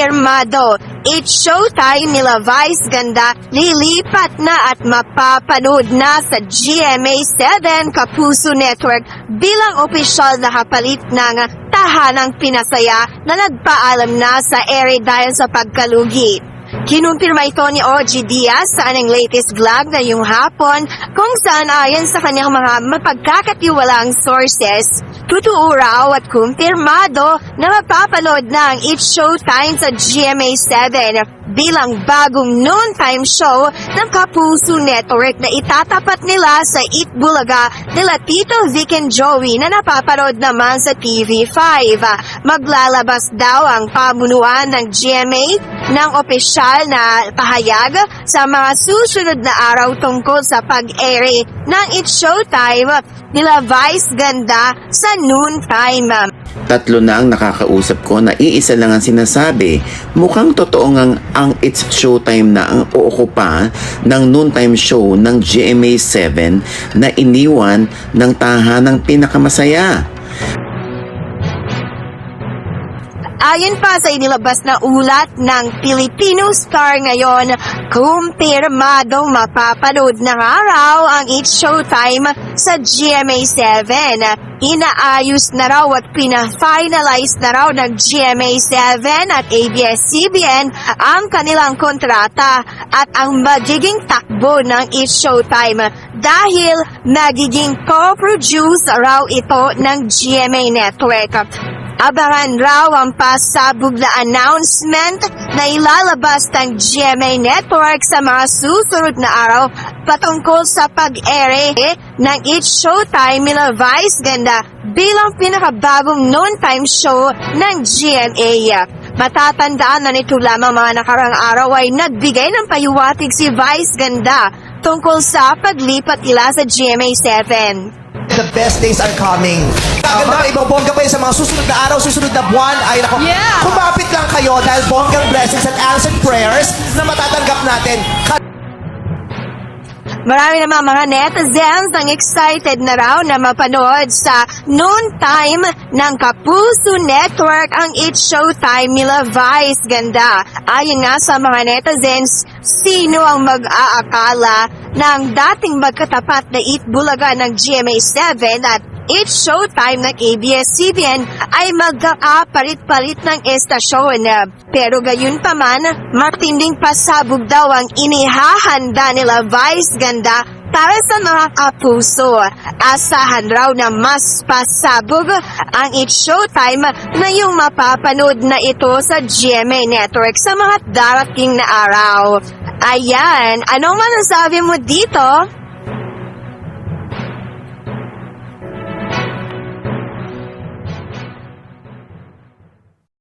kumpirmado. It's showtime nila Vice Ganda lilipat na at mapapanood na sa GMA7 Kapuso Network bilang opisyal na kapalit ng tahanang pinasaya na nagpaalam na sa ere dahil sa pagkalugi. Kinumpirma ito ni OG Diaz sa anong latest vlog na yung hapon kung saan ayon sa kanyang mga mapagkakatiwalang sources, totoo raw at kumpirmado na mapapanood na ang It's Showtime sa GMA7 bilang bagong noontime show ng Kapuso Network na itatapat nila sa Eat Bulaga nila Tito Vic and Joey na napapanood naman sa TV5. Maglalabas daw ang pamunuan ng GMA ng opisyal na pahayag sa mga susunod na araw tungkol sa pag-ere ng It's Showtime nila Vice Ganda sa noontime. Tatlo na ang nakakausap ko na iisa lang ang sinasabi. Mukhang totoo ngang ang It's Showtime na ang uukupa ng noontime show ng GMA7 na iniwan ng tahanang pinakamasaya. Ayon pa sa inilabas na ulat ng Filipino Star ngayon, kumpirmadong mapapanood ng araw ang It's Showtime sa GMA7. Inaayos na raw at pina-finalize na raw ng GMA7 at ABS-CBN ang kanilang kontrata at ang magiging takbo ng It's Showtime dahil magiging co-produce raw ito ng GMA Network. Abangan raw ang pasabog na announcement na ilalabas ng GMA Network sa mga susunod na araw patungkol sa pag-ere ng It's Showtime nila Vice Ganda bilang pinakabagong noontime show ng GMA. Matatandaan na nito lamang mga nakarang araw ay nagbigay ng payuwatig si Vice Ganda tungkol sa paglipat nila sa GMA7. The best days are coming. Kaganda uh ibang bongga pa yun sa mga susunod na araw, susunod na buwan. Ay, nako. Yeah. Kumapit lang kayo dahil bonggang blessings and answered prayers na matatanggap natin. Marami naman mga netizens ang excited na raw na mapanood sa noontime ng Kapuso Network ang It's Showtime nila Vice Ganda. Ayon nga sa mga netizens, sino ang mag-aakala ng dating magkatapat na Eat Bulaga ng GMA7 at It's Showtime ng ABS-CBN ay magkakapalit-palit ng estasyon. Pero gayon pa man, matinding pasabog daw ang inihahanda nila Vice Ganda para sa mga kapuso. Asahan raw na mas pasabog ang It's Showtime na yung mapapanood na ito sa GMA Network sa mga darating na araw. Ayan, anong masasabi mo dito?